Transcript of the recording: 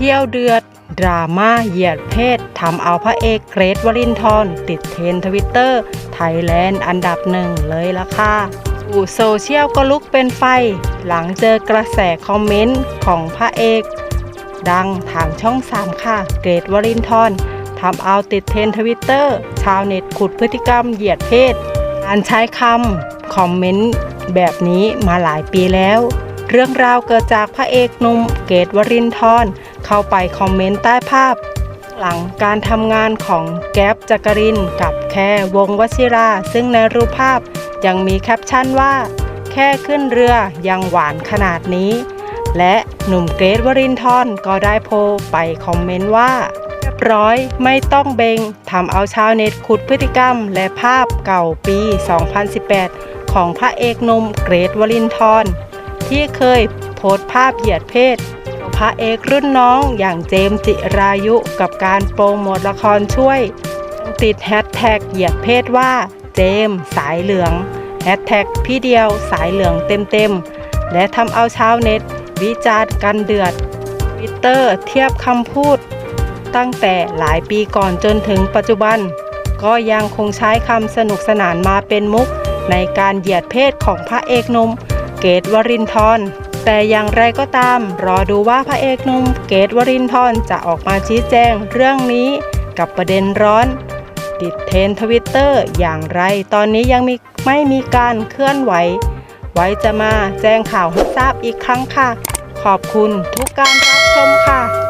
เชี่ยลเดือด ดราม่าเหยียดเพศทำเอาพระเอกเกรทวรินทร์ติดเทรนทวิตเตอร์ไทยแลนด์อันดับหนึ่งเลยละค่ะสู่โซเชียลก็ลุกเป็นไฟ หลังเจอกระแสคอมเมนต์ของพระเอก ดังทางช่อง 3 ค่ะ เกรทวรินทร์ทำเอาติดเทรนทวิตเตอร์ชาวเน็ตขุดพฤติกรรมเหยียดเพศการใช้คำคอมเมนต์แบบนี้มาหลายปีแล้ว เรื่องราวเกิดจากพระเอกหนุ่มเกตวรินทร์ เข้าไปคอมเมนต์ใต้ภาพ หลังการทำงานของแก๊ปจักรินกับแค่วงวชิรา ซึ่งในรูปภาพยังมีแคปชั่นว่า แค่ขึ้นเรือยังหวานขนาดนี้ และหนุ่มเกรทวรินทร์ก็ได้โพลไปคอมเมนต์ว่าเรียบร้อยไม่ต้องเบงทำเอาชาวเน็ตขุดพฤติกรรม และภาพเก่าปี 2018 ของพระเอกหนุ่มเกรทวรินทรที่เคยโพสต์ภาพเหยียดเพศ พระเอกรุ่นน้องอย่างเจมส์จิรายุกับการโปรโมทละครช่วย ติดแฮชแท็กเหยียดเพศว่า เจมสายเหลืองแฮชแท็กพี่เดียวสายเหลืองเต็มๆ และทำเอาชาวเน็ต วิจารณ์กันเดือดวิตเตอร์เทียบคำพูด ตั้งแต่หลายปีก่อนจนถึงปัจจุบัน ก็ยังคงใช้คำสนุกสนานมาเป็นมุกในการเหยียดเพศของพระเอกหนุ่มเกตวรินทร์ แต่อย่างไรก็ตาม รอดูว่าพระเอกหนุ่มเกตวรินทร์จะออกมาชี้แจงเรื่องนี้กับประเด็นร้อน ติดเทรนทวิตเตอร์อย่างไร ตอนนี้ยังมีไม่มีการเคลื่อนไหว ไว้จะมาแจ้งข่าวให้ทราบอีกครั้งค่ะ ขอบคุณทุกการรับชมค่ะ